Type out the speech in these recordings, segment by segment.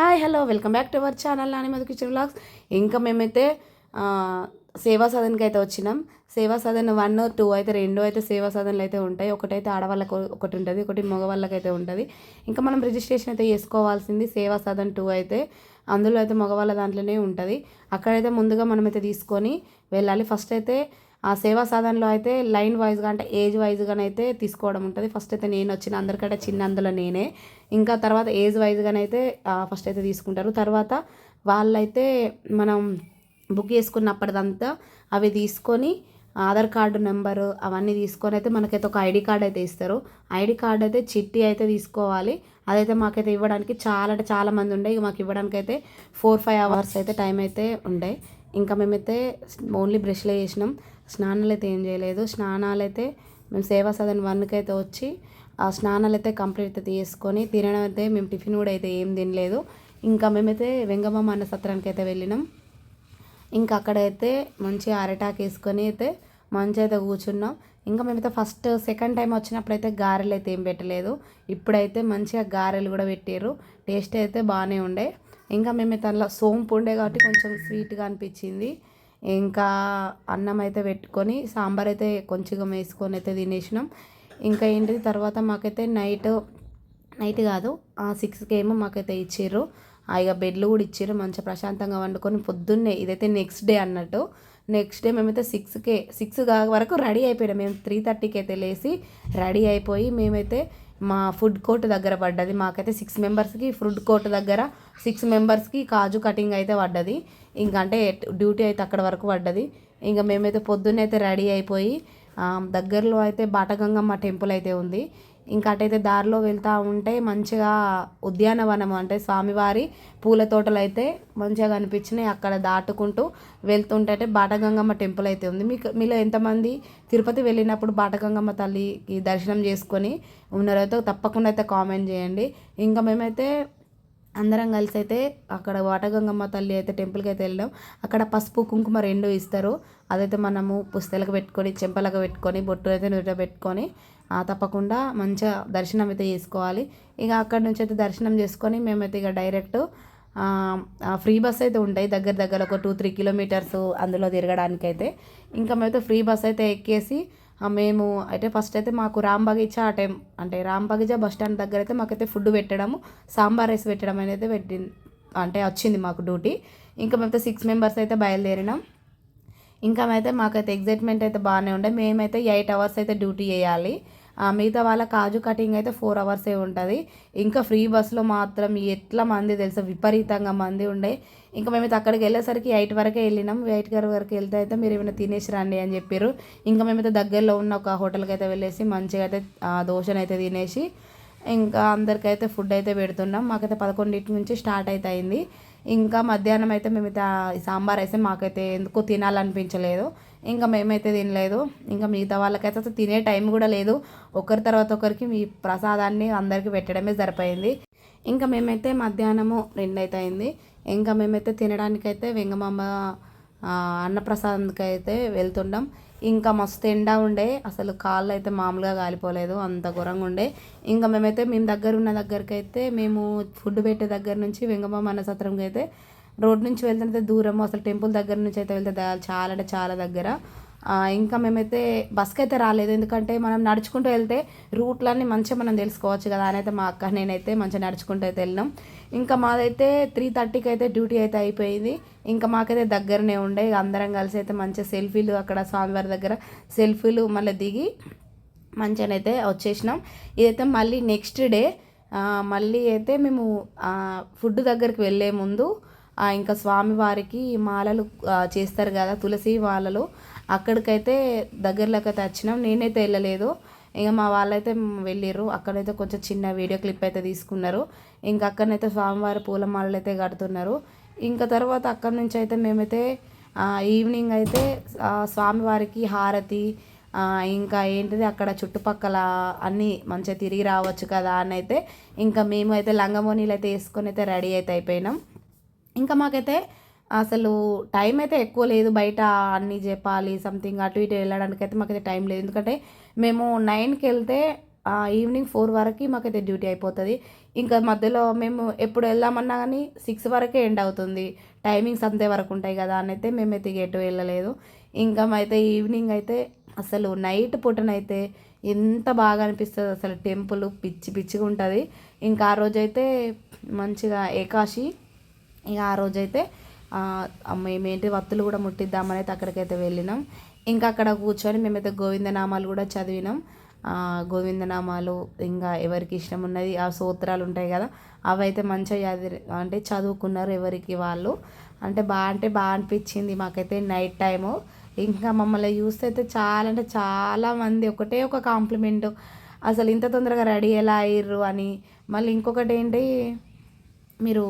Hi hello welcome back to our channel Nani Madhu kitchen vlogs ఇంకా మేమైతే సేవా సదన్కి అయితే వచ్చినాం. సేవా సదన్ వన్ టూ అయితే రెండు అయితే సేవా సదన్లు అయితే ఉంటాయి. ఒకటైతే ఆడవాళ్ళకు ఒకటి ఉంటుంది ఒకటి మగవాళ్ళకి అయితే ఉంటుంది. ఇంకా మనం రిజిస్ట్రేషన్ అయితే చేసుకోవాల్సింది సేవా సదన్ టూ అయితే. అందులో అయితే మగవాళ్ళ దాంట్లోనే ఉంటుంది. అక్కడైతే ముందుగా మనమైతే తీసుకొని వెళ్ళాలి. ఫస్ట్ అయితే సేవా సాధనలో అయితే లైన్ వైజ్గా అంటే ఏజ్ వైజ్గానైతే తీసుకోవడం ఉంటుంది. ఫస్ట్ అయితే నేను వచ్చిన అందరికంటే చిన్న అందులో నేనే. ఇంకా తర్వాత ఏజ్ వైజ్గానైతే ఫస్ట్ అయితే తీసుకుంటారు. తర్వాత వాళ్ళైతే మనం బుక్ చేసుకున్నప్పటిదంతా అవి తీసుకొని ఆధార్ కార్డు నెంబరు అవన్నీ తీసుకొని అయితే మనకైతే ఒక ఐడి కార్డ్ అయితే ఇస్తారు. ఐడి కార్డ్ అయితే చిట్టి అయితే తీసుకోవాలి. అదైతే మాకైతే ఇవ్వడానికి చాలా అంటే చాలా మంది ఉండే. ఇక మాకు ఇవ్వడానికి అయితే ఫోర్ ఫైవ్ అవర్స్ అయితే టైం అయితే ఉండే. ఇంకా మేమైతే ఓన్లీ బ్రష్లే చేసినాం. స్నానాలు అయితే ఏం చేయలేదు. స్నానాలు అయితే మేము సేవా సదన్ వన్కి అయితే వచ్చి ఆ స్నానాలు అయితే కంప్లీట్ అయితే చేసుకొని తినడం అయితే మేము టిఫిన్ కూడా అయితే ఏం తినలేదు. ఇంకా మేమైతే వెంగమ్మ అన్న సత్రానికి అయితే వెళ్ళినాం. ఇంకా అక్కడైతే మంచిగా అరటాకు వేసుకొని అయితే మంచిగా అయితే కూర్చున్నాం. ఇంకా మేమైతే ఫస్ట్ సెకండ్ టైం వచ్చినప్పుడు అయితే గారెలు అయితే ఏం పెట్టలేదు. ఇప్పుడైతే మంచిగా గారెలు కూడా పెట్టారు టేస్ట్ అయితే బాగానే ఉండే. ఇంకా మేము తనలో సోంపు ఉండే కాబట్టి కొంచెం స్వీట్గా అనిపించింది. ఇంకా అన్నం అయితే పెట్టుకొని సాంబార్ అయితే కొంచెం వేసుకొని అయితే తినేసినాం. ఇంకా ఏంటిది తర్వాత మాకైతే నైట్ నైట్ కాదు సిక్స్కి ఏమో మాకైతే ఇచ్చిర్రు. ఆ ఇక బెడ్లు కూడా ఇచ్చారు మంచిగా ప్రశాంతంగా వండుకొని పొద్దున్నే ఇదైతే నెక్స్ట్ డే అన్నట్టు. నెక్స్ట్ డే మేమైతే సిక్స్కే సిక్స్ వరకు రెడీ అయిపోయాం మేము త్రీ థర్టీకి అయితే లేచి రెడీ అయిపోయి మేమైతే మా ఫుడ్ కోర్ట్ దగ్గర పడ్డది. మాకైతే సిక్స్ మెంబర్స్కి ఫుడ్ కోర్ట్ దగ్గర సిక్స్ మెంబర్స్కి కాజు కటింగ్ అయితే పడ్డది. ఇంకంటే అంటే డ్యూటీ అయితే అక్కడ వరకు పడ్డది. ఇంకా మేమైతే పొద్దున్నైతే అయితే రెడీ అయిపోయి దగ్గరలో అయితే బాటగంగమ్మ టెంపుల్ అయితే ఉంది. ఇంకా అటైతే దారిలో వెళ్తూ ఉంటే మంచిగా ఉద్యానవనం అంటే స్వామివారి పూల తోటలు అయితే మంచిగా కనిపించినాయి అక్కడ దాటుకుంటూ వెళ్తుంటే అయితే బాటగంగమ్మ టెంపుల్ అయితే ఉంది. మీకు మీలో ఎంతమంది తిరుపతి వెళ్ళినప్పుడు బాటగంగమ్మ తల్లికి దర్శనం చేసుకొని ఉన్నారైతే తప్పకుండా అయితే కామెంట్ చేయండి. ఇంకా మేమైతే అందరం కలిసి అయితే అక్కడ వాటగంగమ్మ తల్లి అయితే టెంపుల్కి అయితే వెళ్ళాం అక్కడ పసుపు కుంకుమ రెండు ఇస్తారు. అదైతే మనము పుస్తలకు పెట్టుకొని చెంపలకు పెట్టుకొని బొట్టు అయితే నుట పెట్టుకొని తప్పకుండా మంచిగా దర్శనం అయితే చేసుకోవాలి. ఇక అక్కడ నుంచి అయితే దర్శనం చేసుకొని మేమైతే ఇక డైరెక్ట్ ఫ్రీ బస్ అయితే ఉంటాయి. దగ్గర దగ్గర ఒక టూ త్రీ కిలోమీటర్స్ అందులో తిరగడానికి అయితే ఇంకా మేమైతే ఫ్రీ బస్ అయితే ఎక్కేసి మేము అయితే ఫస్ట్ అయితే మాకు రామ్ బగీచా ఆ టైం అంటే రామ్ బగీచా బస్ స్టాండ్ దగ్గర అయితే మాకైతే ఫుడ్ పెట్టడము సాంబార్ రైస్ పెట్టడం అనేది పెట్టి అంటే వచ్చింది మాకు డ్యూటీ ఇంకా మేమైతే సిక్స్ మెంబర్స్ అయితే బయలుదేరినాం. ఇంకా అయితే మాకైతే ఎగ్జైట్మెంట్ అయితే బాగానే ఉండే. మేమైతే ఎయిట్ అవర్స్ అయితే డ్యూటీ చేయాలి. మిగతా వాళ్ళ కాజు కటింగ్ అయితే ఫోర్ అవర్సే ఉంటుంది. ఇంకా ఫ్రీ బస్సులో మాత్రం ఎట్లా మంది తెలుసా? విపరీతంగా మంది ఉండే. ఇంకా మేమైతే అక్కడికి వెళ్ళేసరికి ఎయిట్ వరకే వెళ్ళినాం. ఎయిట్ గారి వరకు వెళ్తే అయితే మీరు ఏమైనా తినేసి రండి అని చెప్పారు ఇంకా మేమైతే దగ్గరలో ఉన్న ఒక హోటల్కి అయితే వెళ్ళేసి మంచిగా అయితే దోశనైతే దోశను అయితే తినేసి ఇంకా అందరికైతే ఫుడ్ అయితే పెడుతున్నాం. మాకైతే పదకొండింటి నుంచి స్టార్ట్ అయితే అయింది. ఇంకా మధ్యాహ్నం అయితే మేమైతే సాంబార్ అయితే మాకైతే ఎందుకో తినాలనిపించలేదు. ఇంకా మేమైతే తినలేదు. ఇంకా మిగతా వాళ్ళకైతే అసలు తినే టైం కూడా లేదు. ఒకరి తర్వాత ఒకరికి మీ ప్రసాదాన్ని అందరికీ పెట్టడమే సరిపోయింది. ఇంకా మేమైతే మధ్యాహ్నము రెండు అయింది ఇంకా మేమైతే తినడానికైతే వెంగమమ్మ అన్నప్రసాదానికి అయితే వెళ్తుండం. ఇంకా మస్తు ఎండ ఉండే. అసలు కాళ్ళు అయితే మామూలుగా కాలిపోలేదు. అంత ఘోరంగా ఉండే. ఇంకా మేమైతే మేము దగ్గర ఉన్న దగ్గరికి అయితే మేము ఫుడ్ పెట్టే దగ్గర నుంచి వెంగమామ అన్న సత్రంకి అయితే రోడ్ నుంచి వెళ్తుంటే దూరం అసలు టెంపుల్ దగ్గర నుంచి అయితే వెళ్తే చాలా అంటే చాలా దగ్గర. ఇంకా మేమైతే బస్కి అయితే రాలేదు. ఎందుకంటే మనం నడుచుకుంటూ వెళ్తే రూట్లన్నీ మంచిగా మనం తెలుసుకోవచ్చు కదా. అని అయితే మా అక్క నేనైతే మంచిగా నడుచుకుంటూ అయితే వెళ్ళినాం ఇంకా మాదైతే త్రీ థర్టీకి అయితే డ్యూటీ అయితే అయిపోయింది. ఇంకా మాకైతే దగ్గరనే ఉండే. అందరం కలిసి అయితే మంచిగా సెల్ఫీలు అక్కడ స్వామివారి దగ్గర సెల్ఫీలు మళ్ళీ దిగి మంచిగానైతే వచ్చేసినాం. ఇదైతే మళ్ళీ నెక్స్ట్ డే. మళ్ళీ అయితే మేము ఫుడ్ దగ్గరికి వెళ్ళే ముందు ఇంకా స్వామివారికి మాలలు చేస్తారు కదా తులసి మాలలు అక్కడికైతే దగ్గరలోకి అయితే వచ్చినాం. నేనైతే వెళ్ళలేదు. ఇక మా వాళ్ళైతే వెళ్ళిర్రు. అక్కడైతే కొంచెం చిన్న వీడియో క్లిప్ అయితే తీసుకున్నారు. ఇంకా అక్కడనైతే స్వామివారి పూలమాలలు అయితే కడుతున్నారు. ఇంకా తర్వాత అక్కడ నుంచి అయితే మేమైతే ఈవినింగ్ అయితే స్వామివారికి హారతి ఇంకా ఏంటిది అక్కడ చుట్టుపక్కల అన్నీ మంచిగా తిరిగి రావచ్చు కదా అని అయితే ఇంకా మేము అయితే లంగమోనీలు అయితే వేసుకొని అయితే రెడీ అయితే అయిపోయినాం. ఇంకా మాకైతే అసలు టైం అయితే ఎక్కువ లేదు. బయట అన్నీ చెప్పాలి సంథింగ్ అటు ఇటు వెళ్ళడానికి అయితే మాకైతే టైం లేదు. ఎందుకంటే మేము నైన్కి వెళ్తే ఈవినింగ్ ఫోర్ వరకు మాకైతే డ్యూటీ అయిపోతుంది. ఇంకా మధ్యలో మేము ఎప్పుడు వెళ్దామన్నా కానీ సిక్స్ వరకే ఎండ్ అవుతుంది. టైమింగ్స్ అంతే వరకు ఉంటాయి కదా అని అయితే మేమైతే ఎటు వెళ్ళలేదు. ఇంకా అయితే ఈవినింగ్ అయితే అసలు నైట్ పూటనైతే ఎంత బాగా అనిపిస్తుంది అసలు. టెంపుల్ పిచ్చి పిచ్చిగా ఉంటుంది. ఇంకా ఆ రోజైతే మంచిగా ఏకాశి ఇక ఆ రోజైతే మేమేంటి వత్తులు కూడా ముట్టిద్దామనైతే అక్కడికైతే వెళ్ళినాం. ఇంకా అక్కడ కూర్చొని మేమైతే గోవిందనామాలు కూడా చదివినాం. గోవిందనామాలు ఇంకా ఎవరికి ఇష్టం ఉన్నది ఆ సూత్రాలు ఉంటాయి కదా అవి అయితే మంచిగా చదివి అంటే చదువుకున్నారు ఎవరికి వాళ్ళు. అంటే బాగా అంటే బాగా అనిపించింది మాకైతే నైట్ టైము. ఇంకా మమ్మల్ని చూస్తే అయితే చాలా అంటే చాలా మంది ఒకటే ఒక కాంప్లిమెంట్. అసలు ఇంత తొందరగా రెడీ ఎలా అయ్యారు అని. మళ్ళీ ఇంకొకటి ఏంటి మీరు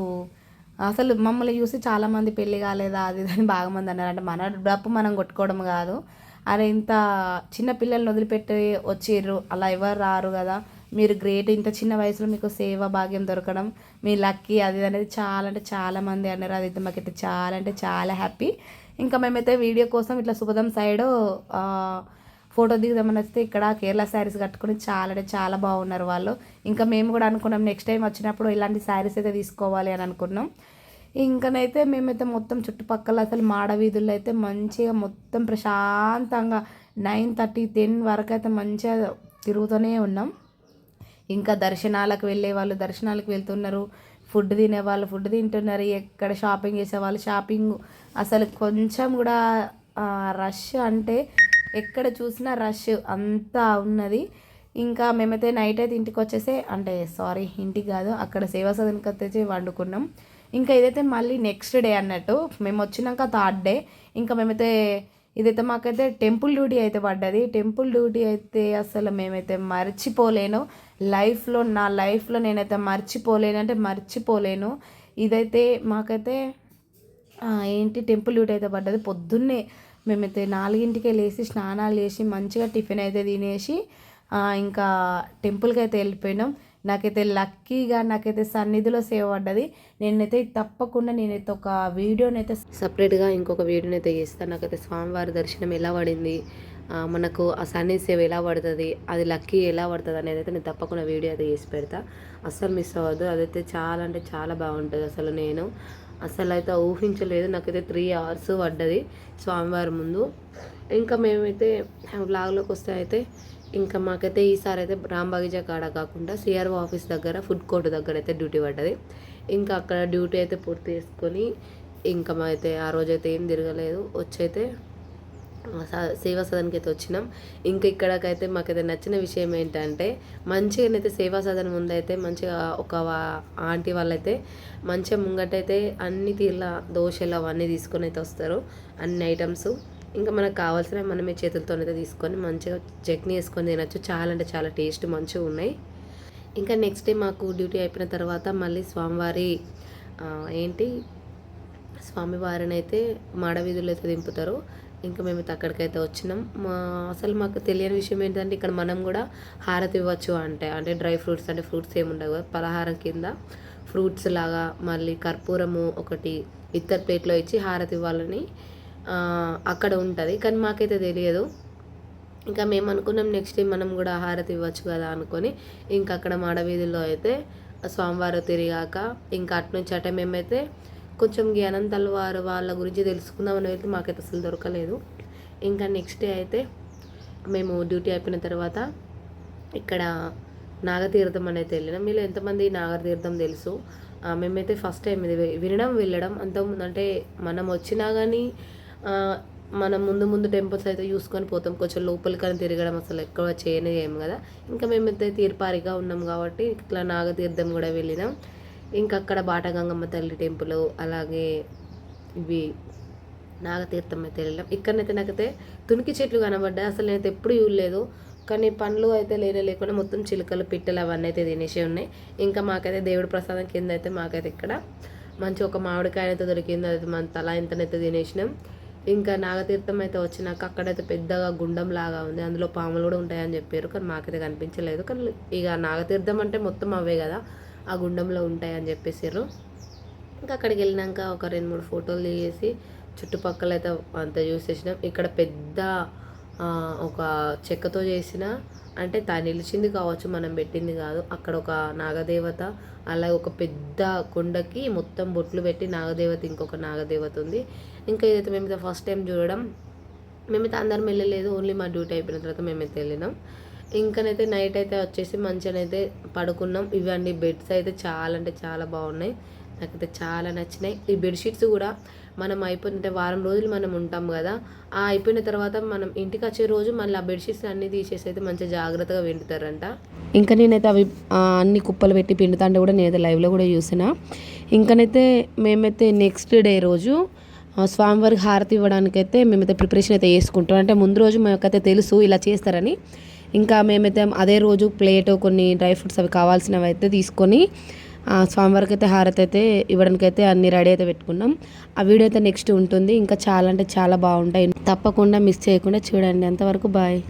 అసలు మమ్మల్ని చూసి చాలామంది పెళ్ళి కాలేదా అది అని బాగా మంది అన్నారు అంటే మన డప్పు మనం కొట్టుకోవడం కాదు. అరే ఇంత చిన్న పిల్లల్ని వదిలిపెట్టి వచ్చిర్రు. అలా ఎవరు రారు కదా. మీరు గ్రేట్ ఇంత చిన్న వయసులో మీకు సేవ భాగ్యం దొరకడం మీ లక్కీ అది అనేది చాలా అంటే చాలా మంది అన్నారు. అది మాకైతే చాలా అంటే చాలా హ్యాపీ. ఇంకా మేమైతే వీడియో కోసం ఇట్లా సుభదం సైడ్ ఫోటో దిగుదామని వస్తే ఇక్కడ కేరళ శారీస్ కట్టుకుని చాలా అంటే చాలా బాగున్నారు వాళ్ళు. ఇంకా మేము కూడా అనుకున్నాం నెక్స్ట్ టైం వచ్చినప్పుడు ఇలాంటి శారీస్ అయితే తీసుకోవాలి అని అనుకున్నాం. ఇంకనైతే మేమైతే మొత్తం చుట్టుపక్కల అసలు మాడ వీధుల్లో అయితే మంచిగా మొత్తం ప్రశాంతంగా నైన్ థర్టీ టెన్ వరకు అయితే మంచిగా తిరుగుతూనే ఉన్నాం. ఇంకా దర్శనాలకు వెళ్ళే వాళ్ళు దర్శనాలకు వెళ్తున్నారు. ఫుడ్ తినే వాళ్ళు ఫుడ్ తింటున్నారు. ఎక్కడ షాపింగ్ చేసేవాళ్ళు షాపింగ్ అసలు కొంచెం కూడా రష్ అంటే ఎక్కడ చూసినా రష్ అంతా ఉన్నది. ఇంకా మేమైతే నైట్ అయితే ఇంటికి వచ్చేసే అంటే సారీ ఇంటికి కాదు అక్కడ సేవా సదనకి వచ్చేసి వండుకున్నాం. ఇంకా ఇదైతే మళ్ళీ నెక్స్ట్ డే అన్నట్టు మేము వచ్చినాక థర్డ్ డే ఇంకా మేమైతే ఇదైతే మాకైతే టెంపుల్ డ్యూటీ అయితే పడ్డది. టెంపుల్ డ్యూటీ అయితే అసలు మేమైతే మర్చిపోలేను. లైఫ్లో నా లైఫ్లో నేనైతే మర్చిపోలేను అంటే మర్చిపోలేను. ఇదైతే మాకైతే ఏంటి టెంపుల్ డ్యూటీ అయితే పడ్డది. పొద్దున్నే మేమైతే నాలుగింటికే లేచి స్నానాలు చేసి మంచిగా టిఫిన్ అయితే తినేసి ఇంకా టెంపుల్కి అయితే వెళ్ళిపోయినాం. నాకైతే లక్కీగా నాకైతే సన్నిధిలో సేవ్ పడ్డది. నేనైతే తప్పకుండా నేనైతే ఒక వీడియోనైతే సపరేట్గా ఇంకొక వీడియోనైతే చేస్తాను నాకైతే స్వామివారి దర్శనం ఎలా పడింది మనకు ఆ సన్నిధి సేవ ఎలా పడుతుంది అది లక్కీ ఎలా పడుతుంది అనేది అయితే నేను తప్పకుండా వీడియో అయితే చేసి పెడతా. అస్సలు మిస్ అవ్వద్దు అదైతే చాలా అంటే చాలా బాగుంటుంది అసలు నేను. అసలు అయితే ఊహించలేదు. నాకైతే త్రీ అవర్స్ పడ్డది స్వామివారి ముందు. ఇంకా మేమైతే బ్లాగ్లోకి వస్తే అయితే ఇంకా మాకైతే ఈసారి అయితే రాంబాగిజా కాడ కాకుండా సిఆర్ఓ ఆఫీస్ దగ్గర ఫుడ్ కోర్ట్ దగ్గర అయితే డ్యూటీ పడ్డది. ఇంకా అక్కడ డ్యూటీ అయితే పూర్తి చేసుకొని ఇంకా మా అయితే ఆ రోజైతే ఏం తిరగలేదు. వచ్చైతే సేవా సదన్కి అయితే వచ్చినాం. ఇంకా ఇక్కడికైతే మాకైతే నచ్చిన విషయం ఏంటంటే మంచిగానైతే సేవా సదన్ ముందైతే మంచిగా ఒక ఆంటీ వాళ్ళైతే మంచిగా ముంగటైతే అన్ని తీర్ల దోశలు అవన్నీ తీసుకొని అయితే వస్తారు. అన్ని ఐటమ్స్. ఇంకా మనకు కావాల్సిన మనమే చేతులతోనైతే తీసుకొని మంచిగా చట్నీ వేసుకొని తినచ్చు. చాలా అంటే చాలా టేస్ట్ మంచిగా ఉన్నాయి. ఇంకా నెక్స్ట్ డే మాకు డ్యూటీ అయిపోయిన తర్వాత మళ్ళీ స్వామివారి ఏంటి? స్వామివారిని అయితే మాడవీధులు అయితే దింపుతారు. ఇంకా మేము అక్కడికైతే వచ్చినాం. మా అసలు మాకు తెలియని విషయం ఏంటంటే ఇక్కడ మనం కూడా హారతి ఇవ్వచ్చు అంటే అంటే డ్రై ఫ్రూట్స్ అంటే ఫ్రూట్స్ ఏముండవు కదా పలహారం కింద ఫ్రూట్స్ లాగా మళ్ళీ కర్పూరము ఒకటి ఇత్తర్ ప్లేట్లో ఇచ్చి హారతి ఇవ్వాలని అక్కడ ఉంటుంది. కానీ మాకైతే తెలియదు. ఇంకా మేము అనుకున్నాం నెక్స్ట్ టైం మనం కూడా హారతి ఇవ్వచ్చు కదా అనుకొని ఇంకా అక్కడ మాడవీధిలో అయితే స్వామివారు తిరిగాక ఇంకా అటు నుంచి అటే మేమైతే కొంచెం జ్ఞానం తల్వారు వాళ్ళ గురించి తెలుసుకుందామని వెళ్తే మాకైతే అసలు దొరకలేదు. ఇంకా నెక్స్ట్ డే అయితే మేము డ్యూటీ అయిపోయిన తర్వాత ఇక్కడ నాగతీర్థం అనేది వెళ్ళినాం. మీరు ఎంతమంది నాగతీర్థం తెలుసు? మేమైతే ఫస్ట్ టైం ఇది వినడం వెళ్ళడం. అంత అంటే మనం వచ్చినా కానీ మనం ముందు ముందు టెంపుల్స్ అయితే చూసుకొని పోతాం. కొంచెం లోపలికి తిరగడం అసలు ఎక్కువ చేయనే ఏం కదా. ఇంకా మేమైతే తీర్పారిగా ఉన్నాం కాబట్టి ఇట్లా నాగతీర్థం కూడా వెళ్ళినాం. ఇంకా అక్కడ బాటగంగమ్మ తల్లి టెంపుల్ అలాగే ఇవి నాగతీర్థం అయితే వెళ్ళాం ఇక్కడనైతే నాకైతే తునికి చెట్లు కనబడ్డాయి. అసలు నేనైతే ఎప్పుడు చూడలేదు. కానీ పండ్లు అయితే లేనే లేకుండా మొత్తం చిలుకలు పిట్టలు అవన్నీ అయితే తినేసి ఉన్నాయి. ఇంకా మాకైతే దేవుడి ప్రసాదం కింద అయితే మాకైతే ఇక్కడ మంచి ఒక మామిడికాయ అయితే దొరికింది. అది మన తల ఇంతనైతే తినేసినాం. ఇంకా నాగతీర్థం అయితే వచ్చినాక అక్కడైతే పెద్దగా గుండం లాగా ఉంది. అందులో పాములు కూడా ఉంటాయని చెప్పారు. కానీ మాకైతే కనిపించలేదు. కానీ ఇక నాగతీర్థం అంటే మొత్తం అవే కదా. ఆ గుండంలో ఉంటాయని చెప్పేసారు ఇంకా అక్కడికి వెళ్ళినాక ఒక రెండు మూడు ఫోటోలు తీసేసి చుట్టుపక్కల అయితే అంతా చూసేసినాం. ఇక్కడ పెద్ద ఒక చెక్కతో చేసిన అంటే తా నిలిచింది కావచ్చు మనం పెట్టింది కాదు. అక్కడ ఒక నాగదేవత అలాగే ఒక పెద్ద కొండకి మొత్తం బొట్లు పెట్టి నాగదేవత ఇంకొక నాగదేవత ఉంది. ఇంకా ఇదైతే మేమైతే ఫస్ట్ టైం చూడడం మేమైతే అందరం వెళ్ళలేదు ఓన్లీ మా డ్యూటీ అయిపోయిన తర్వాత మేమైతే వెళ్ళినాం. ఇంకనైతే నైట్ అయితే వచ్చేసి మంచిగానైతే పడుకున్నాం. ఇవన్నీ బెడ్స్ అయితే చాలా అంటే చాలా బాగున్నాయి. నాకైతే చాలా నచ్చినాయి. ఈ బెడ్షీట్స్ కూడా మనం అయిపోయిన అంటే వారం రోజులు మనం ఉంటాం కదా ఆ అయిపోయిన తర్వాత మనం ఇంటికి వచ్చే రోజు మళ్ళీ ఆ బెడ్షీట్స్ అన్నీ తీసేసి అయితే మంచిగా జాగ్రత్తగా పిండుతారంట ఇంకా నేనైతే అవి అన్ని కుప్పలు పెట్టి పిండుతా అంటే కూడా నేనైతే లైవ్లో కూడా చూసిన. ఇంకనైతే మేమైతే నెక్స్ట్ డే రోజు స్వామివారికి హారతి ఇవ్వడానికైతే మేమైతే ప్రిపరేషన్ అయితే చేసుకుంటాం. అంటే ముందు రోజు మాకైతే తెలుసు ఇలా చేస్తారని. ఇంకా మేమైతే అదే రోజు ప్లేట్ కొన్ని డ్రై ఫ్రూట్స్ అవి కావాల్సినవి అయితే తీసుకొని స్వామివారికి అయితే హారతి అయితే ఇవ్వడానికి అయితే అన్ని రెడీ అయితే పెట్టుకున్నాం. ఆ వీడియో అయితే నెక్స్ట్ ఉంటుంది. ఇంకా చాలా అంటే చాలా బాగుంటాయి. తప్పకుండా మిస్ చేయకుండా చూడండి. అంతవరకు బాయ్.